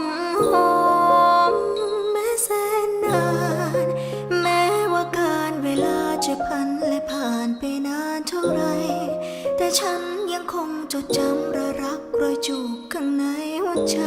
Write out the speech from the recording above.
มหอมแม้แสนนาน แม้ว่าการเวลาจะพันและผ่านไปนานเท่าไร แต่ฉันยังคงจดจำรอรักรอยจูบข้างในหัวใจ